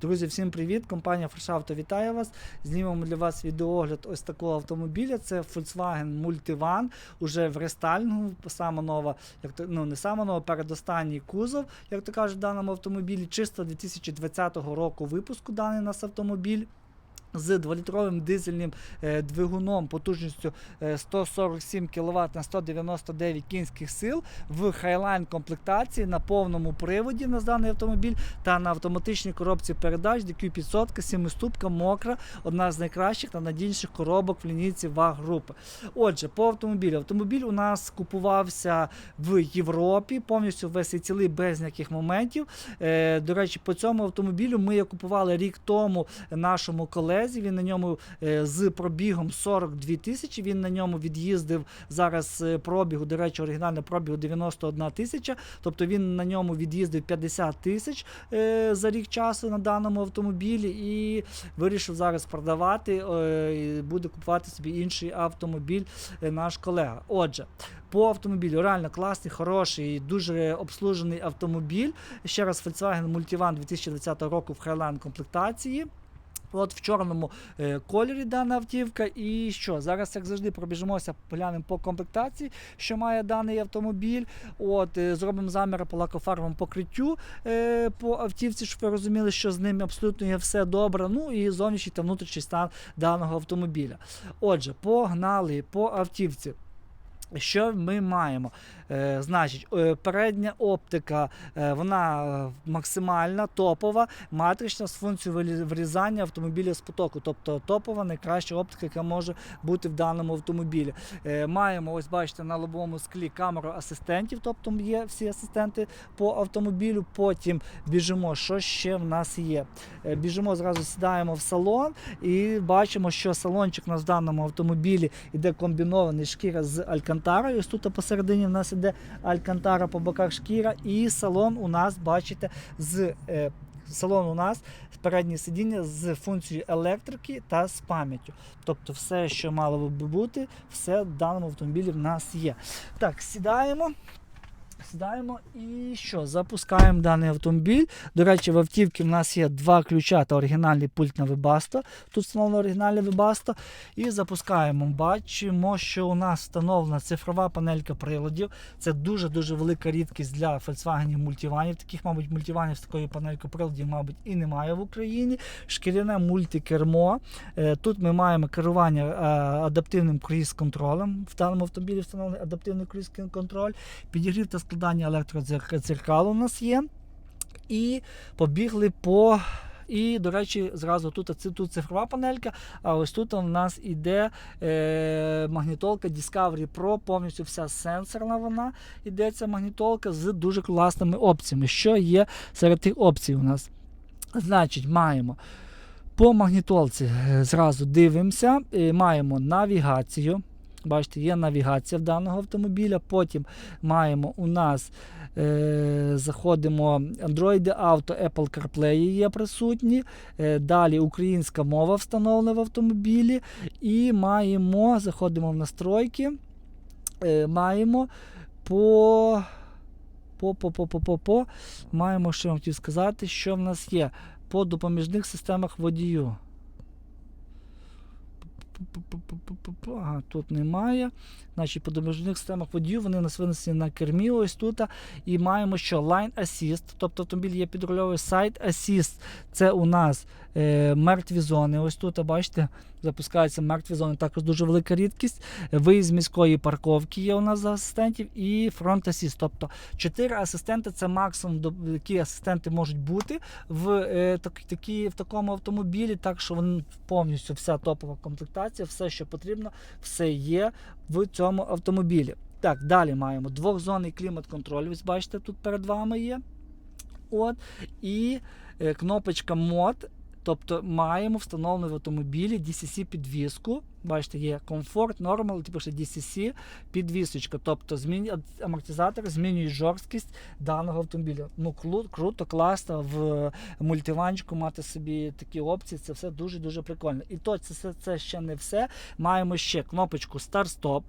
Друзі, всім привіт! Компанія Фаршавто вітає вас. Знімемо для вас відеоогляд ось такого автомобіля. Це Volkswagen Multivan, уже в рестайлінгу, сама нова, як то, ну не сама нова, передостанній кузов, як то кажуть, в даному автомобілі. Чисто 2020 року випуску даний нас автомобіль. З 2-літровим дизельним е, двигуном потужністю е, 147 кВт на 199 кінських сил в Highline комплектації на повному приводі на даний автомобіль та на автоматичній коробці передач DQ500, 7-ступка, мокра, одна з найкращих та надійніших коробок в лінійці ВАГ групи. Отже, по автомобілю. Автомобіль у нас купувався в Європі, повністю весь і цілий без ніяких моментів. Е, До речі, по цьому автомобілю ми його купували рік тому нашому колезі. Він на ньому е, з пробігом 42 тисячі. Він на ньому від'їздив зараз е, пробігу. До речі, оригінальний пробігу 91 тисяча. Тобто він на ньому від'їздив 50 тисяч е, за рік часу на даному автомобілі і вирішив зараз продавати. Буде купувати собі інший автомобіль наш колега. Отже. По автомобілю реально класний, хороший, дуже обслужений автомобіль. Ще раз Volkswagen Multivan 2020 року в Highline комплектації. От в чорному е, кольорі дана автівка. І що? Зараз, як завжди, пробіжимося, поглянемо по комплектації, що має даний автомобіль. От, е, зробимо заміри по лакофарбовому покриттю е, по автівці, щоб ви розуміли, що з ними абсолютно є все добре. Ну і зовнішній та внутрішній стан даного автомобіля. Отже, погнали по автівці. Що ми маємо? Е, значить, е, передня оптика, е, вона максимальна, топова, матрична з функцією вирізання автомобіля з потоку. Тобто топова, найкраща оптика, яка може бути в даному автомобілі. Маємо, ось бачите, на лобовому склі камеру асистентів, тобто є всі асистенти по автомобілю. Потім біжимо, що ще в нас є. Біжимо, зразу сідаємо в салон і бачимо, що салончик у нас в даному автомобілі іде комбінований шкіра з алькантарою. Ось тут посередині в нас іде алькантара по боках шкіра, і салон у нас, бачите, з е, салон у нас переднє сидіння з функцією електрики та з пам'яттю. Тобто, все, що мало би бути, все в даному автомобілі в нас є. Так, сідаємо. Сідаємо і що? Запускаємо даний автомобіль. До речі, в автівці в нас є два ключа та оригінальний пульт на Webasto. Тут встановлено оригінальний Webasto. І запускаємо. Бачимо, що у нас встановлена цифрова панелька приладів. Це дуже-дуже велика рідкість для Volkswagen мультиванів. Таких, мабуть, мультиванів з такою панелькою приладів, мабуть, і немає в Україні. Шкіряне мультикермо. Е, Тут ми маємо керування е, адаптивним круїз-контролем. В даному автомобілі встановлений адаптивний круїз-контроль. Підігрів та складання електродзеркал у нас є. І побігли по. І, до речі, зразу тут, тут цифрова панелька, а ось тут у нас іде е, магнітолка Discovery Pro, повністю вся сенсорна вона ця магнітолка з дуже класними опціями. Що є серед тих опцій у нас? Значить, маємо по магнітолці е, зразу дивимося, е, маємо навігацію. Бачите, є навігація в даного автомобіля. Потім маємо у нас е, заходимо Android Auto, Apple CarPlay є присутні. Е, далі українська мова встановлена в автомобілі. І маємо, заходимо в настройки. Е, маємо по. По, по, по, по, по, по. Маємо, що я хотів сказати, що в нас є по допоміжних системах водію. Ага, тут немає. Значить, по допоміжних системах водію вони нас винесені на кермі ось тут. І маємо що? Line Assist, тобто автомобіль є підрульовий Side Assist. Це у нас е, мертві зони. Ось тут, бачите, запускаються мертві зони. Також дуже велика рідкість. Виїзд з міської парковки є у нас за асистентів і Front Assist. Тобто 4 асистенти це максимум, які асистенти можуть бути в, е, так, такі, в такому автомобілі, так що вони повністю вся топова комплектація, все, що потрібно, все є в цьому автомобілі. Так, далі маємо двохзонний клімат-контроль. Ось бачите, тут перед вами є. От, і е, кнопочка мод. Тобто маємо встановлену в автомобілі DCC підвіску. Бачите, є комфорт, нормал, типу ще DCC підвісочка. Тобто змінює амортизатор змінює жорсткість даного автомобіля. Ну, кру- круто, класно в мультиванчику мати собі такі опції. Це все дуже-дуже прикольно. І то це, це, це ще не все. Маємо ще кнопочку старт-стоп.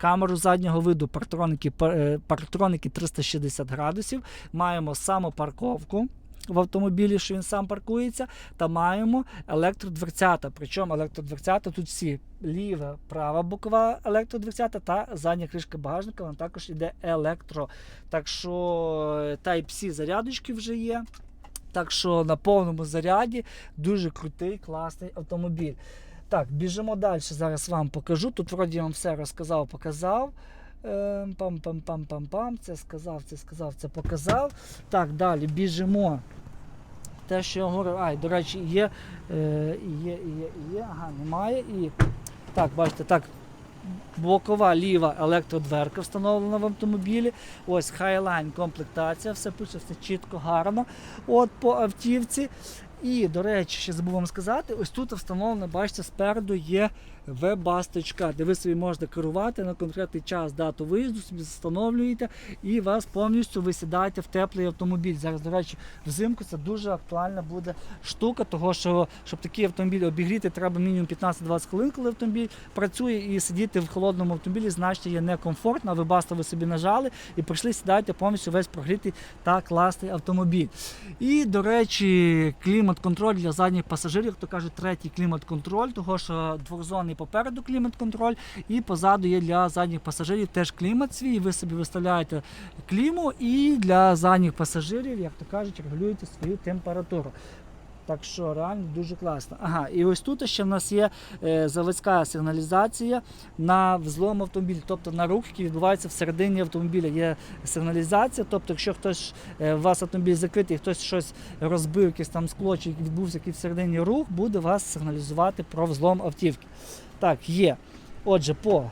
Камеру заднього виду, партроники, е, партроники 360 градусів. Маємо самопарковку. В автомобілі, що він сам паркується, та маємо електродверцята. Причому електродверцята тут всі ліва, права бокова електродверцята та задня кришка багажника, вона також іде електро. Так що е, Type-C зарядочки вже є. Так що на повному заряді дуже крутий, класний автомобіль. Так, біжимо далі. Зараз вам покажу. Тут вроді я вам все розказав, показав. Пам-пам-пам-пам-пам. Це сказав, це сказав, це показав. Так, далі біжимо. Те, що я говорив, ай, до речі, є, е, є, є, є, ага, немає. І так, бачите, так. Бокова ліва електродверка встановлена в автомобілі. Ось Highline комплектація, все пише, чітко, гарно. От по автівці. І, до речі, ще забув вам сказати, ось тут встановлено, бачите, спереду є веб-басточка, де ви собі можете керувати на конкретний час, дату виїзду, собі встановлюєте і вас повністю ви сідаєте в теплий автомобіль. Зараз, до речі, взимку це дуже актуальна буде штука, того що щоб такий автомобіль обігріти, треба мінімум 15-20 хвилин, коли автомобіль працює, і сидіти в холодному автомобілі, значить є некомфортно, ви баста ви собі нажали і прийшли сідаєте повністю весь прогрітий та класний автомобіль. І, до речі, клімат-контроль для задніх пасажирів, то кажуть, третій клімат-контроль, того що двохзонний попереду клімат-контроль, і позаду є для задніх пасажирів теж клімат свій. Ви собі виставляєте кліму, і для задніх пасажирів, як то кажуть, регулюєте свою температуру. Так що реально дуже класно. Ага, і ось тут ще в нас є е, заводська сигналізація на взлом автомобіля, тобто на рух, який відбувається всередині автомобіля. Є сигналізація. Тобто, якщо хтось е, у вас автомобіль закритий, хтось щось розбив, якесь там скло, чи відбувся якийсь всередині рух, буде вас сигналізувати про взлом автівки. Так, є. Отже, по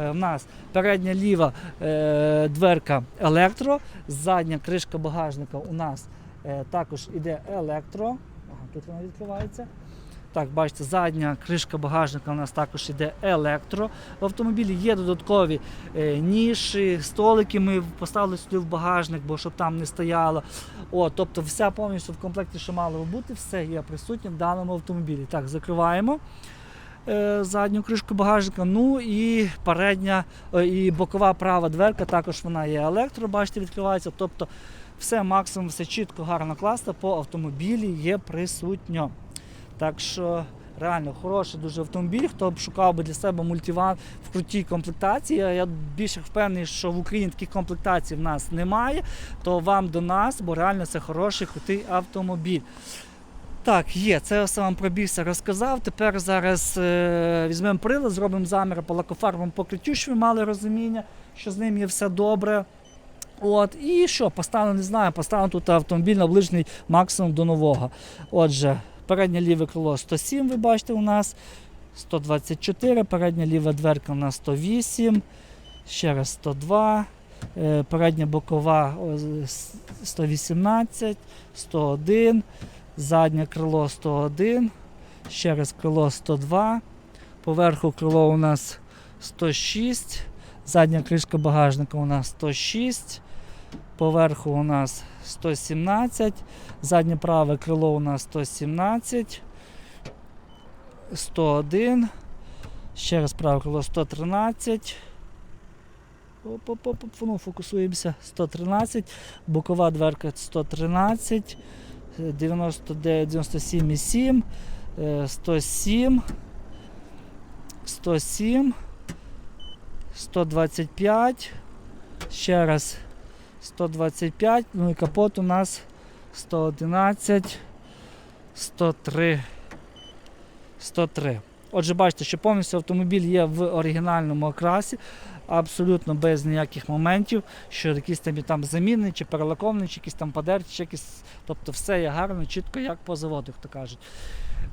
е, в нас передня ліва е, дверка електро, задня кришка багажника у нас також іде електро. Тут вона відкривається. Так, бачите, задня кришка багажника у нас також іде електро. В автомобілі є додаткові е, ніші, столики ми поставили сюди в багажник, бо щоб там не стояло. О, тобто все повністю в комплекті, що мало бути, все є присутнє в даному автомобілі. Так, закриваємо е, задню кришку багажника. Ну і передня е, і бокова права дверка, також вона є електро, бачите, відкривається. Тобто все максимум, все чітко, гарно класно по автомобілі є присутньо. Так що реально хороший дуже автомобіль. Хто б шукав би для себе мультиван в крутій комплектації. Я більше впевнений, що в Україні таких комплектацій в нас немає, то вам до нас, бо реально це хороший, крутий автомобіль. Так, є, це я все вам пробігся, розказав. Тепер зараз е, візьмемо прилад, зробимо замір по лакофарбовому покриттю, щоб ви мали розуміння, що з ним є все добре. От, і що, поставимо, не знаю, поставимо тут автомобіль наближений максимум до нового. Отже, переднє ліве крило 107, ви бачите, у нас 124, передня ліва дверка у нас 108, ще раз 102, е, передня бокова 118, 101, заднє крило 101, ще раз крило 102, поверху крило у нас 106, задня кришка багажника у нас 106, поверху у нас 117, заднє праве крило у нас 117, 101, ще раз праве крило 113. Оп-оп-оп, ну, фокусуємося. 113, бокова дверка 113, 99, 97,7, е, 107, 107, 125, ще раз 125, ну і капот у нас 111, 103, 103. Отже, бачите, що повністю автомобіль є в оригінальному окрасі, абсолютно без ніяких моментів, що якісь там, там заміни, чи перелаковані, чи якісь там подерті, чи якісь. Тобто все є гарно, чітко, як по заводу, як то кажуть.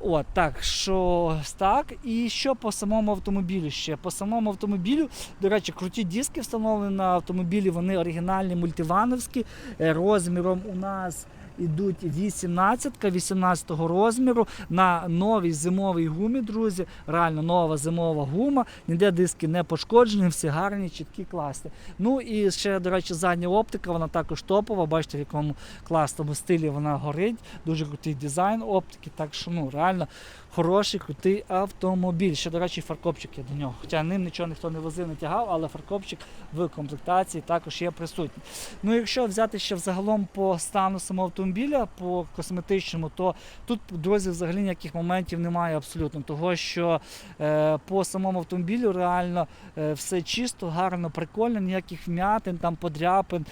От, так, що так. І що по самому автомобілю ще? По самому автомобілю, до речі, круті диски встановлені на автомобілі, вони оригінальні мультивановські. Е, Розміром у нас ідуть 18 18 розміру на новій зимовій гумі, друзі. Реально нова зимова гума. Ніде диски не пошкоджені, всі гарні, чіткі, класні. Ну і ще, до речі, задня оптика, вона також топова. Бачите, в якому класному стилі вона горить. Дуже крутий дизайн оптики. Так що ну реально хороший, крутий автомобіль. Ще, до речі, фаркопчик є до нього. Хоча ним нічого ніхто не возив, не тягав, але фаркопчик в комплектації також є присутній. Ну, якщо взяти ще взагалом по стану самого автомобіля, по косметичному, то тут, друзі, взагалі ніяких моментів немає абсолютно. Того, що е, по самому автомобілю реально е, все чисто, гарно, прикольно, ніяких вмятин, там подряпин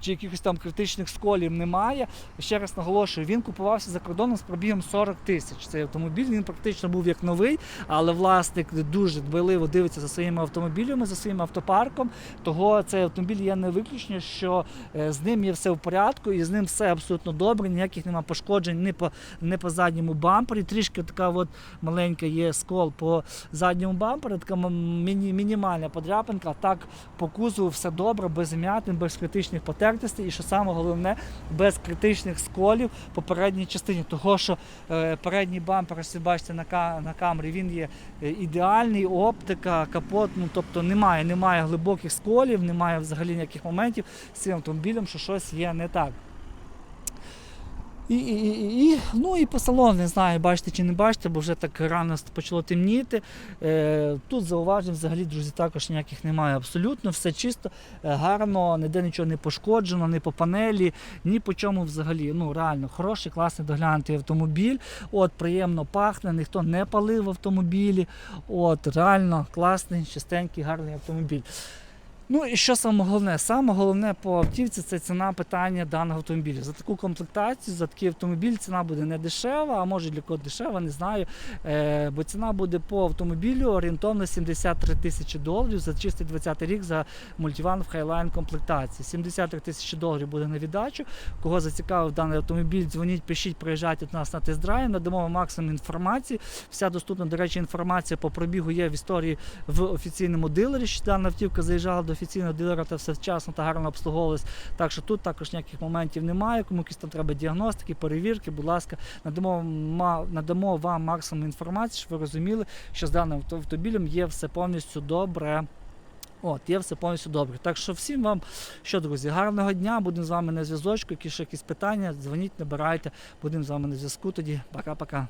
чи, якихось там критичних сколів немає. Ще раз наголошую, він купувався за кордоном з пробігом 40 тисяч. Цей автомобіль він практично був як новий, але власник дуже дбайливо дивиться за своїми автомобілями, за своїм автопарком. Того цей автомобіль є не виключення, що е, з ним є все в порядку і з ним все абсолютно добре, ніяких немає пошкоджень ні по, ні по задньому бампері. Трішки така от маленька є скол по задньому бампері, така міні, мінімальна подряпинка. Так по кузову все добре, без м'ятин, без критичних потертостей і що саме головне, без критичних сколів по передній частині. Того, що е, передній бампер, ви бачите на, на камері, він є е, ідеальний, оптика, капот, ну тобто немає, немає глибоких сколів, немає взагалі ніяких моментів з цим автомобілем, що щось є не так. І, і, і, ну і по салону, не знаю, бачите чи не бачите, бо вже так рано почало темніти. Е, тут зауважень взагалі, друзі, також ніяких немає. Абсолютно все чисто, е, гарно, ніде нічого не пошкоджено, ні по панелі, ні по чому взагалі. Ну, реально, хороший, класний доглянутий автомобіль. От, приємно пахне, ніхто не палив в автомобілі. От, реально класний, чистенький, гарний автомобіль. Ну і що саме головне? Саме головне по автівці це ціна питання даного автомобіля. За таку комплектацію, за такий автомобіль ціна буде не дешева, а може для кого дешева, не знаю. Е, бо ціна буде по автомобілю орієнтовно 73 тисячі доларів за чистий 20 рік за мультиван в Highline комплектації. 73 тисячі доларів буде на віддачу. Кого зацікавив даний автомобіль, дзвоніть, пишіть, приїжджайте до нас на тест-драйв, надамо максимум інформації. Вся доступна, до речі, інформація по пробігу є в історії в офіційному дилері. що Дана автівка заїжджала до офіційного дилера та все вчасно та гарно обслуговувалась. Так що тут також ніяких моментів немає. Кому якісь там треба діагностики, перевірки, будь ласка, надамо, надамо вам максимум інформації, щоб ви розуміли, що з даним авто- автомобілем є все повністю добре. От, є все повністю добре. Так що всім вам, що, друзі, гарного дня, будемо з вами на зв'язочку. Які якісь питання, дзвоніть, набирайте, будемо з вами на зв'язку тоді. Пока-пока.